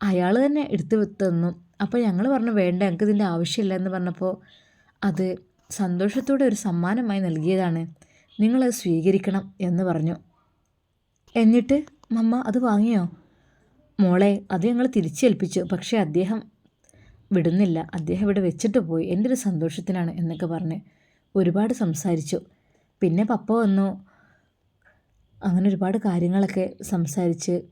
അയാൾ തന്നെ എടുത്തു തന്നു. അപ്പോൾ ഞങ്ങൾ പറഞ്ഞു വേണ്ട ഞങ്ങൾക്ക് ഇതിന്റെ ആവശ്യമില്ല എന്ന് പറഞ്ഞപ്പോൾ അത് സന്തോഷത്തോടെ ഒരു സമ്മാനമായി നൽകിയതാണ്. നിങ്ങളത് സ്വീകരിക്കണം എന്ന് പറഞ്ഞു. എന്നിട്ട് മമ്മ അത് വാങ്ങിയോ? മോളെ അത് ഞങ്ങൾ തിരിച്ചേൽപ്പിച്ചു. പക്ഷേ അദ്ദേഹം വിടുന്നില്ല. അദ്ദേഹം ഇവിടെ വെച്ചിട്ട് പോയി. എന്റെ ഒരു സന്തോഷത്തിനാണ് എന്നൊക്കെ പറഞ്ഞ് ഒരുപാട് സംസാരിച്ചു. പിന്നെ പപ്പ വന്നു. അങ്ങനെ ഒരുപാട് കാര്യങ്ങളൊക്കെ സംസാരിച്ച്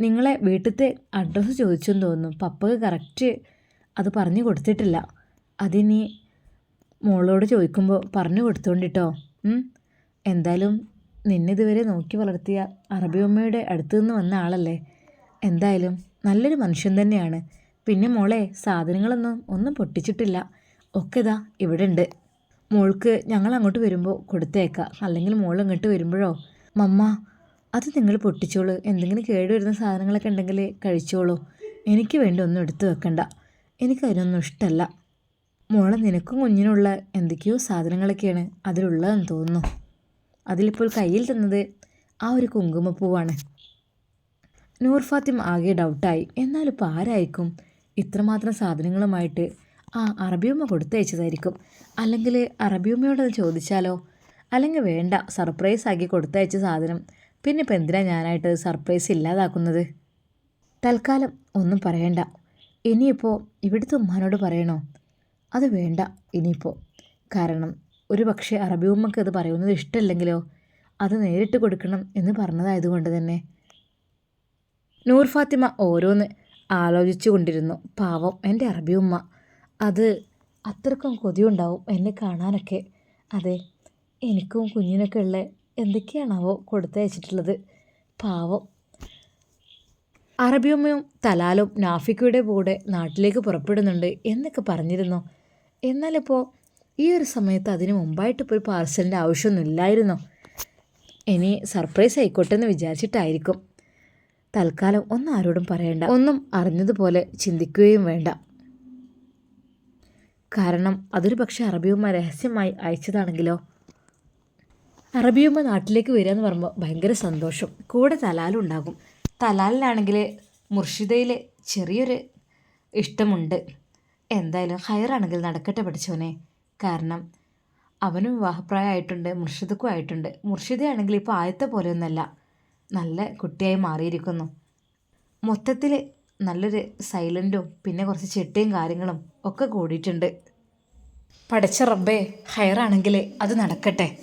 നിങ്ങളെ വീട്ടിലത്തെ അഡ്രസ്സ് ചോദിച്ചെന്ന് തോന്നുന്നു. പപ്പക്ക് കറക്റ്റ് അത് പറഞ്ഞു കൊടുത്തിട്ടില്ല. അതിനി മോളോട് ചോദിക്കുമ്പോൾ പറഞ്ഞു കൊടുത്തോണ്ടിട്ടോ? ഉം. നിന്നെ ഇതുവരെ നോക്കി വളർത്തിയ അറബിയമ്മയുടെ അടുത്തു നിന്ന് വന്ന ആളല്ലേ? എന്തായാലും നല്ലൊരു മനുഷ്യൻ തന്നെയാണ്. പിന്നെ മോളെ സാധനങ്ങളൊന്നും ഒന്നും പൊട്ടിച്ചിട്ടില്ല. ഒക്കെ ഇതാ ഇവിടെ ഉണ്ട്. മോൾക്ക് ഞങ്ങൾ അങ്ങോട്ട് വരുമ്പോൾ കൊടുത്തേക്കാം. അല്ലെങ്കിൽ മോൾ ഇങ്ങോട്ട് വരുമ്പോഴോ? മമ്മ അത് നിങ്ങൾ പൊട്ടിച്ചോളൂ. എന്തെങ്കിലും കേടുവരുന്ന സാധനങ്ങളൊക്കെ ഉണ്ടെങ്കിൽ കഴിച്ചോളൂ. എനിക്ക് വേണ്ടി ഒന്നും എടുത്തു വെക്കണ്ട. എനിക്കതിനൊന്നും ഇഷ്ടമല്ല മോളെ നിനക്കും കുഞ്ഞിനുള്ള എന്തൊക്കെയോ സാധനങ്ങളൊക്കെയാണ് അതിലുള്ളതെന്ന് തോന്നുന്നു. അതിലിപ്പോൾ കയ്യിൽ തന്നത് ആ ഒരു കുങ്കുമപ്പൂവാണ്. നൂർ ഫാത്തിം ആകെ ഡൗട്ടായി. എന്നാലിപ്പോൾ ആരായിരിക്കും? ഇത്രമാത്രം സാധനങ്ങളുമായിട്ട് ആ അറബിയമ്മ കൊടുത്തയച്ചതായിരിക്കും. അല്ലെങ്കിൽ അറബിയമ്മയോടത് ചോദിച്ചാലോ? അല്ലെങ്കിൽ വേണ്ട സർപ്രൈസ് ആക്കി കൊടുത്തയച്ച സാധനം. പിന്നെ ഇപ്പം എന്തിനാണ് ഞാനായിട്ട് സർപ്രൈസ് ഇല്ലാതാക്കുന്നത്? തൽക്കാലം ഒന്നും പറയണ്ട. ഇനിയിപ്പോൾ ഇവിടുത്തെ ഉമ്മാനോട് പറയണോ? അത് വേണ്ട ഇനിയിപ്പോൾ കാരണം ഒരു പക്ഷേ അറബി ഉമ്മക്ക് അത് പറയുന്നത് ഇഷ്ടമല്ലെങ്കിലോ അത് നേരിട്ട് കൊടുക്കണം എന്ന് പറഞ്ഞതായതുകൊണ്ട് തന്നെ. നൂർ ഫാത്തിമ ഓരോന്ന് ആലോചിച്ചു കൊണ്ടിരുന്നു. പാവം എന്റെ അറബി ഉമ്മ. അത് അത്രക്കും കൊതിയുണ്ടാവും എന്നെ കാണാനൊക്കെ. അതെ എനിക്കും കുഞ്ഞിനൊക്കെ ഉള്ള എന്തൊക്കെയാണാവോ കൊടുത്തയച്ചിട്ടുള്ളത്. പാവം. അറബിയമ്മയും തലാലും നാഫിക്കയുടെ കൂടെ നാട്ടിലേക്ക് പുറപ്പെടുന്നുണ്ട് എന്നൊക്കെ പറഞ്ഞിരുന്നു. എന്നാലിപ്പോൾ ഈ ഒരു സമയത്ത് അതിന് മുമ്പായിട്ട് ഇപ്പോൾ ഒരു പാർസലിന്റെ ആവശ്യമൊന്നുമില്ലായിരുന്നു ഇനി സർപ്രൈസ് ആയിക്കോട്ടെ എന്ന് വിചാരിച്ചിട്ടായിരിക്കും. തൽക്കാലം ഒന്നും ആരോടും പറയണ്ട. ഒന്നും അറിഞ്ഞതുപോലെ ചിന്തിക്കുകയും വേണ്ട. കാരണം അതൊരു പക്ഷേ അറബിയുമ്മ രഹസ്യമായി അയച്ചതാണെങ്കിലോ? അറബിയുമ്മ നാട്ടിലേക്ക് വരിക എന്ന് പറയുമ്പോൾ ഭയങ്കര സന്തോഷം. കൂടെ തലാലുണ്ടാകും തലാലിലാണെങ്കിൽ മുർഷിദയിൽ ചെറിയൊരു ഇഷ്ടമുണ്ട്. എന്തായാലും ഹയറാണെങ്കിൽ നടക്കട്ടെ പഠിച്ചവനെ. കാരണം അവനും വിവാഹപ്രായമായിട്ടുണ്ട് മുർഷിദക്കും ആയിട്ടുണ്ട്. മുർഷിദയാണെങ്കിൽ ഇപ്പോൾ ആദ്യത്തെ പോലെയൊന്നല്ല. നല്ല കുട്ടിയായി മാറിയിരിക്കുന്നു. മൊത്തത്തിൽ നല്ലൊരു സൈലന്റും പിന്നെ കുറച്ച് ചിട്ടയും കാര്യങ്ങളും ഒക്കെ കൂടിയിട്ടുണ്ട്. പഠിച്ച റബ്ബേ ഹയറാണെങ്കിൽ അത് നടക്കട്ടെ.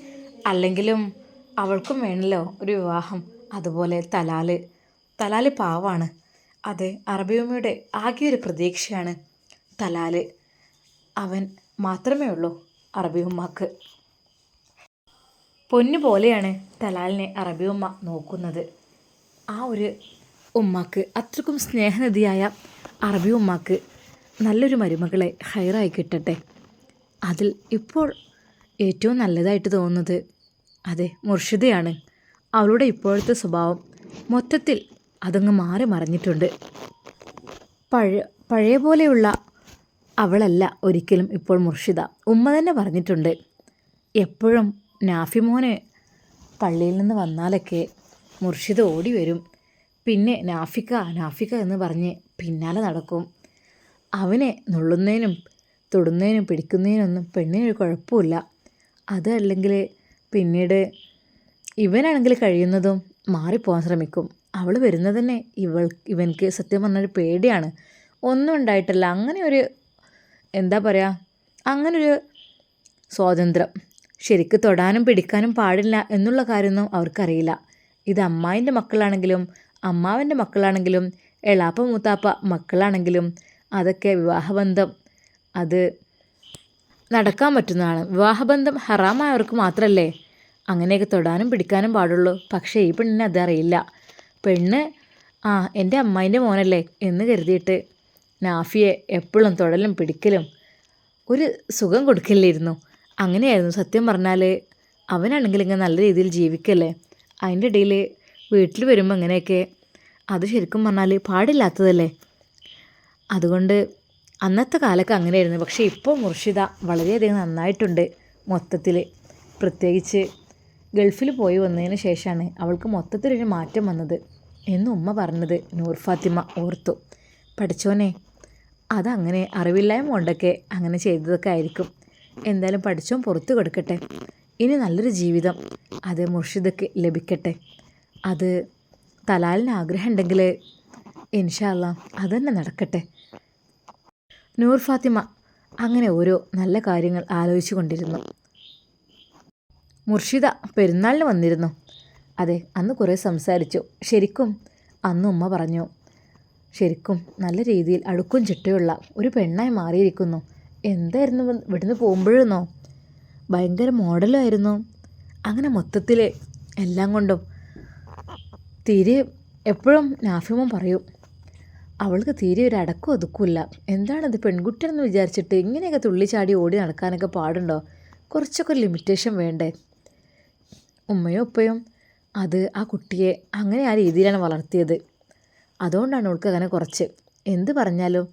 അല്ലെങ്കിലും അവൾക്കും വേണമല്ലോ ഒരു വിവാഹം. അതുപോലെ തലാൽ. തലാൽ പാവാണ്. അതെ അറബിയമ്മയുടെ ആകെ ഒരു പ്രതീക്ഷയാണ് തലാൽ. അവൻ മാത്രമേ ഉള്ളൂ അറബി ഉമ്മാക്ക്. പൊന്നു പോലെയാണ് തലാലിനെ അറബി ഉമ്മ നോക്കുന്നത്. ആ ഒരു ഉമ്മാക്ക് അത്രക്കും സ്നേഹനിധിയായ അറബി ഉമ്മാക്ക് നല്ലൊരു മരുമകളെ ഹയറായി കിട്ടട്ടെ. അതിൽ ഇപ്പോൾ ഏറ്റവും നല്ലതായിട്ട് തോന്നുന്നത് അതെ മുർഷിദയാണ്. അവളുടെ ഇപ്പോഴത്തെ സ്വഭാവം മൊത്തത്തിൽ അതങ്ങ് മാറി മറിഞ്ഞിട്ടുണ്ട്. പഴയ പഴയ പോലെയുള്ള അവളല്ല ഒരിക്കലും ഇപ്പോൾ മുർഷിദ. ഉമ്മ തന്നെ പറഞ്ഞിട്ടുണ്ട് എപ്പോഴും നാഫിമോന് പള്ളിയിൽ നിന്ന് വന്നാലൊക്കെ മുർഷിദ ഓടി വരും. പിന്നെ നാഫിക്ക നാഫിക്ക എന്ന് പറഞ്ഞ് പിന്നാലെ നടക്കും. അവനെ നുള്ളുന്നതിനും തൊടുന്നതിനും പിടിക്കുന്നതിനൊന്നും പെണ്ണിനൊരു കുഴപ്പമില്ല. അതല്ലെങ്കിൽ പിന്നീട് ഇവനാണെങ്കിൽ കഴിയുന്നതും മാറിപ്പോകാൻ ശ്രമിക്കും. അവൾ വരുന്നത് തന്നെ ഇവൾ ഇവൻക്ക് സത്യം പറഞ്ഞൊരു പേടിയാണ്. ഒന്നും ഉണ്ടായിട്ടില്ല. അങ്ങനെ ഒരു എന്താ പറയുക അങ്ങനൊരു സ്വാതന്ത്ര്യം. ശരിക്ക് തൊടാനും പിടിക്കാനും പാടില്ല എന്നുള്ള കാര്യമൊന്നും അവർക്കറിയില്ല. ഇത് അമ്മായിന്റെ മക്കളാണെങ്കിലും അമ്മാവന്റെ മക്കളാണെങ്കിലും എളാപ്പ മൂത്താപ്പ മക്കളാണെങ്കിലും അതൊക്കെ വിവാഹബന്ധം. അത് നടക്കാൻ പറ്റുന്നതാണ്. വിവാഹബന്ധം ഹറാമായവർക്ക് മാത്രമല്ലേ അങ്ങനെയൊക്കെ തൊടാനും പിടിക്കാനും പാടുള്ളൂ. പക്ഷേ ഈ പെണ്ണിന് അതറിയില്ല. പെണ്ണ് ആ എന്റെ അമ്മായിന്റെ മോനല്ലേ എന്ന് കരുതിയിട്ട് നാഫിയെ എപ്പോഴും തൊടലും പിടിക്കലും ഒരു സുഖം കൊടുക്കില്ലായിരുന്നു അങ്ങനെയായിരുന്നു സത്യം പറഞ്ഞാൽ അവനാണെങ്കിൽ ഇങ്ങനെ നല്ല രീതിയിൽ ജീവിക്കല്ലേ? അതിന്റെ ഇടയിൽ വീട്ടിൽ വരുമ്പോൾ ഇങ്ങനെയൊക്കെ. അത് ശരിക്കും പറഞ്ഞാൽ പാടില്ലാത്തതല്ലേ? അതുകൊണ്ട് അന്നത്തെ കാലൊക്കെ അങ്ങനെയായിരുന്നു. പക്ഷേ ഇപ്പോൾ മുർഷിദ വളരെയധികം നന്നായിട്ടുണ്ട് മൊത്തത്തിൽ പ്രത്യേകിച്ച് ഗൾഫിൽ പോയി വന്നതിന് ശേഷമാണ് അവൾക്ക് മൊത്തത്തിലൊരു മാറ്റം വന്നത്. എന്ന് ഉമ്മ പറഞ്ഞത് നൂർ ഫാത്തിമ ഓർത്തു. പഠിച്ചോനെ അതങ്ങനെ അറിവില്ലായ്മ കൊണ്ടൊക്കെ അങ്ങനെ ചെയ്തതൊക്കെ ആയിരിക്കും. എന്തായാലും പഠിച്ചോൻ പുറത്തു കൊടുക്കട്ടെ. ഇനി നല്ലൊരു ജീവിതം അത് മുർഷിദക്ക് ലഭിക്കട്ടെ. അത് തലാലിന് ആഗ്രഹം ഉണ്ടെങ്കിൽ ഇൻഷാല്ല അതന്നെ നടക്കട്ടെ. നൂർ ഫാത്തിമ അങ്ങനെ ഓരോ നല്ല കാര്യങ്ങൾ ആലോചിച്ചു കൊണ്ടിരുന്നു. മുർഷിദ പെരുന്നാളിന് വന്നിരുന്നു. അതെ അന്ന് കുറേ സംസാരിച്ചു. ശരിക്കും അന്ന് ഉമ്മ പറഞ്ഞു ശരിക്കും നല്ല രീതിയിൽ അടുക്കും ചിട്ടയുള്ള ഒരു പെണ്ണായി മാറിയിരിക്കുന്നു. എന്തായിരുന്നു ഇവിടുന്ന് പോകുമ്പോഴെന്നോ? ഭയങ്കര മോഡലായിരുന്നു. അങ്ങനെ മൊത്തത്തിൽ എല്ലാം കൊണ്ടും തീരെ എപ്പോഴും നാഫിമോൻ പറയും അവൾക്ക് തീരെ ഒരു അടക്കം ഒതുക്കില്ല. എന്താണത് പെൺകുട്ടിയാണെന്ന് വിചാരിച്ചിട്ട് ഇങ്ങനെയൊക്കെ തുള്ളിച്ചാടി ഓടി നടക്കാനൊക്കെ പാടുണ്ടോ? കുറച്ചൊക്കെ ലിമിറ്റേഷൻ വേണ്ടേ? ഉമ്മയും ഉപ്പയും അത് ആ കുട്ടിയെ അങ്ങനെ ആ രീതിയിലാണ് വളർത്തിയത്. അതുകൊണ്ടാണ് അവൾക്ക് അങ്ങനെ കുറച്ച്. എന്ത് പറഞ്ഞാലും.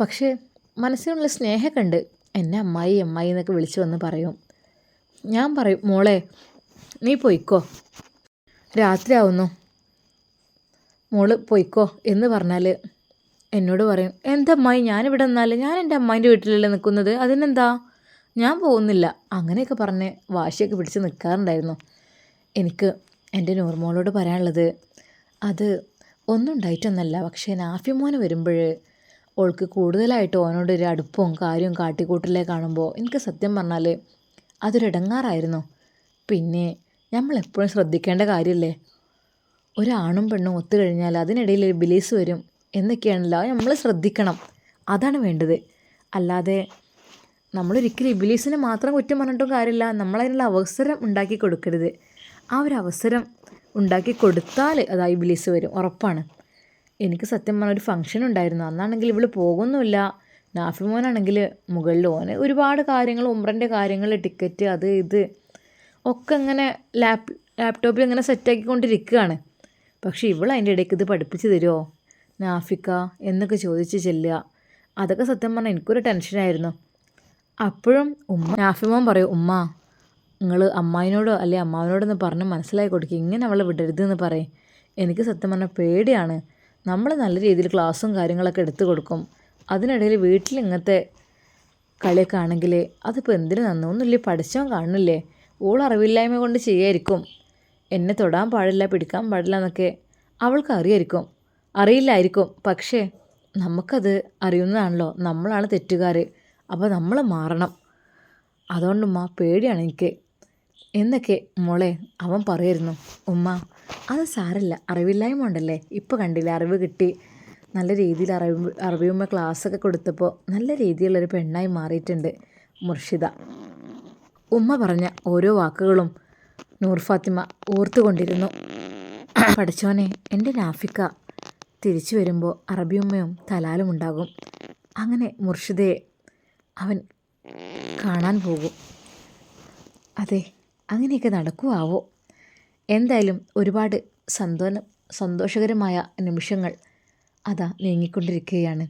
പക്ഷേ മനസ്സിനുള്ള സ്നേഹമൊക്കെ ഉണ്ട് എന്നെ അമ്മായി അമ്മായി എന്നൊക്കെ വിളിച്ചു വന്ന് പറയും. ഞാൻ പറയും മോളെ നീ പൊയ്ക്കോ. രാത്രിയാവുന്നു. മോൾ പൊയ്ക്കോ. എന്ന് പറഞ്ഞാൽ എന്നോട് പറയും എന്താ അമ്മായി ഞാനിവിടെ നിന്നാൽ ഞാൻ എന്റെ അമ്മായിന്റെ വീട്ടിലല്ലേ നിൽക്കുന്നത്? അതിനെന്താ? ഞാൻ പോകുന്നില്ല. അങ്ങനെയൊക്കെ പറഞ്ഞ് വാശിയൊക്കെ പിടിച്ച് നിൽക്കാറുണ്ടായിരുന്നു. എനിക്ക് എന്റെ നൂർമോളോട് പറയാനുള്ളത് അത് ഒന്നും ഉണ്ടായിട്ടൊന്നല്ല പക്ഷേ നാഫിമോന് വരുമ്പോൾ ഓൾക്ക് കൂടുതലായിട്ട് ഓനോട് ഒരു അടുപ്പവും കാര്യവും കാട്ടിക്കൂട്ടിലേ കാണുമ്പോൾ എനിക്ക് സത്യം പറഞ്ഞാൽ അതൊരിടങ്ങാറായിരുന്നു പിന്നെ നമ്മൾ എപ്പോഴും ശ്രദ്ധിക്കേണ്ട കാര്യമല്ലേ ഒരാണും പെണ്ണും ഒത്തു കഴിഞ്ഞാൽ അതിനിടയിൽ ഒരു ബിലീസ് വരും എന്നൊക്കെയാണല്ലോ നമ്മൾ ശ്രദ്ധിക്കണം. അതാണ് വേണ്ടത്. അല്ലാതെ നമ്മളൊരിക്കലും ഇബിലീസിനെ മാത്രം കുറ്റം പറഞ്ഞിട്ടും കാര്യമില്ല. നമ്മളതിനുള്ള അവസരം ഉണ്ടാക്കി കൊടുക്കരുത്. ആ ഒരു അവസരം ഉണ്ടാക്കി കൊടുത്താൽ അത് ആ ഇബിലീസ് വരും. ഉറപ്പാണ്. എനിക്ക് സത്യം പറഞ്ഞ ഒരു ഫംഗ്ഷൻ ഉണ്ടായിരുന്നു. അന്നാണെങ്കിൽ ഇവൾ പോകുന്നുമില്ല. നാഫിമോനാണെങ്കിൽ മുകളിൽ ഓന് ഒരുപാട് കാര്യങ്ങൾ ഉമ്രന്റെ കാര്യങ്ങൾ ടിക്കറ്റ് അത് ഇത് ഒക്കെ ഇങ്ങനെ ലാപ് ലാപ്ടോപ്പിൽ ഇങ്ങനെ സെറ്റാക്കിക്കൊണ്ടിരിക്കുകയാണ് പക്ഷേ ഇവൾ അതിന്റെ ഇടയ്ക്ക് ഇത് പഠിപ്പിച്ച് തരുമോ നാഫിക്ക എന്നൊക്കെ ചോദിച്ച് ചെല്ലുക. അതൊക്കെ സത്യം പറഞ്ഞാൽ എനിക്കൊരു ടെൻഷനായിരുന്നു അപ്പോഴും ഉമ്മ നാഫിമോൻ പറയും ഉമ്മ നിങ്ങൾ അമ്മായിനോടോ അല്ലെ അമ്മാവിനോടൊന്ന് പറഞ്ഞ് മനസ്സിലാക്കി കൊടുക്കുക ഇങ്ങനെ അവളെ വിടരുത് എന്ന് പറയും. എനിക്ക് സത്യം പറഞ്ഞാൽ പേടിയാണ്. നമ്മൾ നല്ല രീതിയിൽ ക്ലാസ്സും കാര്യങ്ങളൊക്കെ എടുത്തു കൊടുക്കും. അതിനിടയിൽ വീട്ടിൽ ഇങ്ങനത്തെ കളിയൊക്കെ ആണെങ്കിൽ അതിപ്പോൾ എന്തിനു നന്നു? ഒന്നുമില്ലേ പഠിച്ചവൻ കാണുന്നില്ലേ? ഓൾ അറിവില്ലായ്മ കൊണ്ട് ചെയ്യായിരിക്കും. എന്നെ തൊടാൻ പാടില്ല പിടിക്കാൻ പാടില്ല എന്നൊക്കെ അവൾക്ക് അറിയായിരിക്കും. അറിയില്ലായിരിക്കും. പക്ഷേ നമുക്കത് അറിയുന്നതാണല്ലോ. നമ്മളാണ് തെറ്റുകാർ അപ്പോൾ നമ്മൾ മാറണം. അതുകൊണ്ട് മാ പേടിയാണ് എനിക്ക്. എന്നൊക്കെ മോളെ അവൻ പറയായിരുന്നു ഉമ്മ അത് സാരല്ല അറിവില്ലായ്മ ഉണ്ടല്ലേ? ഇപ്പോൾ കണ്ടില്ല അറിവ് കിട്ടി. നല്ല രീതിയിൽ അറിവ് ക്ലാസ് ക്ലാസ്സൊക്കെ കൊടുത്തപ്പോൾ നല്ല രീതിയിലുള്ളൊരു പെണ്ണായി മാറിയിട്ടുണ്ട് മുർഷിദ. ഉമ്മ പറഞ്ഞ ഓരോ വാക്കുകളും നൂർ ഫാത്തിമ ഓർത്തുകൊണ്ടിരുന്നു. പഠിച്ചോനെ എന്റെ നാഫിക്ക തിരിച്ചു വരുമ്പോൾ അറബിയുമ്മയും തലാലും ഉണ്ടാകും. അങ്ങനെ മുർഷിദയെ അവൻ കാണാൻ പോകും. അതെ അങ്ങനെയൊക്കെ നടക്കുവാവോ? എന്തായാലും ഒരുപാട് സന്തോ സന്തോഷകരമായ നിമിഷങ്ങൾ അതാ നീങ്ങിക്കൊണ്ടിരിക്കുകയാണ്.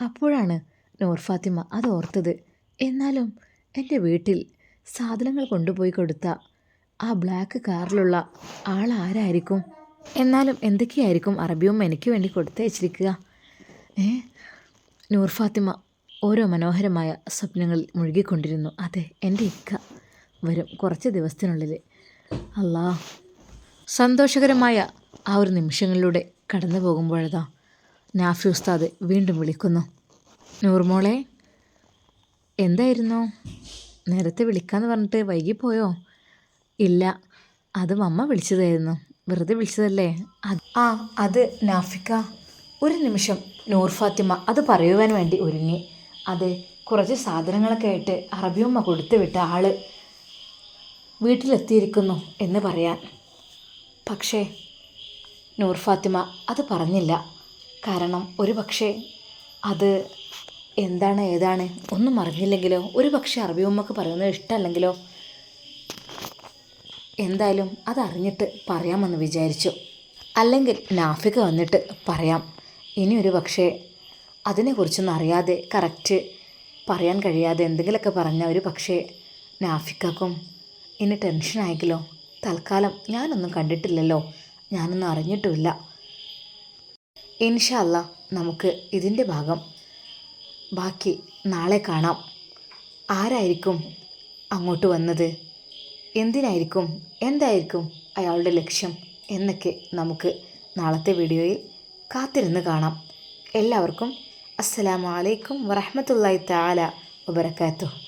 അപ്പോഴാണ് നൂർ ഫാത്തിമ അത് ഓർത്തത്. എന്നാലും എന്റെ വീട്ടിൽ സാധനങ്ങൾ കൊണ്ടുപോയി കൊടുത്ത ആ ബ്ലാക്ക് കാറിലുള്ള ആൾ ആരായിരിക്കും? എന്നാലും എന്തൊക്കെയായിരിക്കും അറബിയും എനിക്ക് വേണ്ടി കൊടുത്തയച്ചിരിക്കുക ഏ? നൂർ ഫാത്തിമ ഓരോ മനോഹരമായ സ്വപ്നങ്ങളിൽ മുഴുകിക്കൊണ്ടിരുന്നു. അതെ എന്റെ ഇക്ക. വരും കുറച്ച് ദിവസത്തിനുള്ളിൽ. അല്ലാ സന്തോഷകരമായ ആ ഒരു നിമിഷങ്ങളിലൂടെ കടന്നു പോകുമ്പോഴതാ നാഫി ഉസ്താദ് വീണ്ടും വിളിക്കുന്നു. നൂർമോളെ എന്തായിരുന്നു? നേരത്തെ വിളിക്കാന്ന് പറഞ്ഞിട്ട് വൈകിപ്പോയോ? ഇല്ല അത് മമ്മ വിളിച്ചതായിരുന്നു. വെറുതെ വിളിച്ചതല്ലേ? ആ അത് നാഫിക്ക. ഒരു നിമിഷം നൂർ ഫാത്തിമ അത് പറയുവാൻ വേണ്ടി ഒരുങ്ങി. അതെ കുറച്ച് സാധനങ്ങളൊക്കെ ആയിട്ട് അറബിയമ്മ കൊടുത്തു വിട്ട ആൾ വീട്ടിലെത്തിയിരിക്കുന്നു എന്ന് പറയാൻ. പക്ഷേ നൂർ ഫാത്തിമ അത് പറഞ്ഞില്ല. കാരണം ഒരു പക്ഷേ അത് എന്താണ് ഏതാണ് ഒന്നും അറിഞ്ഞില്ലെങ്കിലോ ഒരു പക്ഷേ അറബിയമ്മക്ക് പറയുന്നത് ഇഷ്ടമല്ലെങ്കിലോ എന്തായാലും അതറിഞ്ഞിട്ട് പറയാമെന്ന് വിചാരിച്ചു. അല്ലെങ്കിൽ നാഫിക വന്നിട്ട് പറയാം. ഇനി ഒരു പക്ഷേ അതിനെക്കുറിച്ചൊന്നും അറിയാതെ കറക്റ്റ് പറയാൻ കഴിയാതെ എന്തെങ്കിലുമൊക്കെ പറഞ്ഞ ഒരു പക്ഷേ നാഫിക്കും ഇനി ടെൻഷനായെങ്കിലോ തൽക്കാലം ഞാനൊന്നും കണ്ടിട്ടില്ലല്ലോ. ഞാനൊന്നും അറിഞ്ഞിട്ടുമില്ല. ഇൻഷല്ല നമുക്ക് ഇതിന്റെ ഭാഗം. ബാക്കി നാളെ കാണാം. ആരായിരിക്കും അങ്ങോട്ട് വന്നത്? എന്തിനായിരിക്കും? എന്തായിരിക്കും അയാളുടെ ലക്ഷ്യം? എന്നൊക്കെ നമുക്ക് നാളത്തെ വീഡിയോയിൽ കാത്തിരുന്ന് കാണാം. എല്ലാവർക്കും അസ്സലാമു അലൈക്കും വറഹമത്തല്ലായി താല വബർക്കാത്തു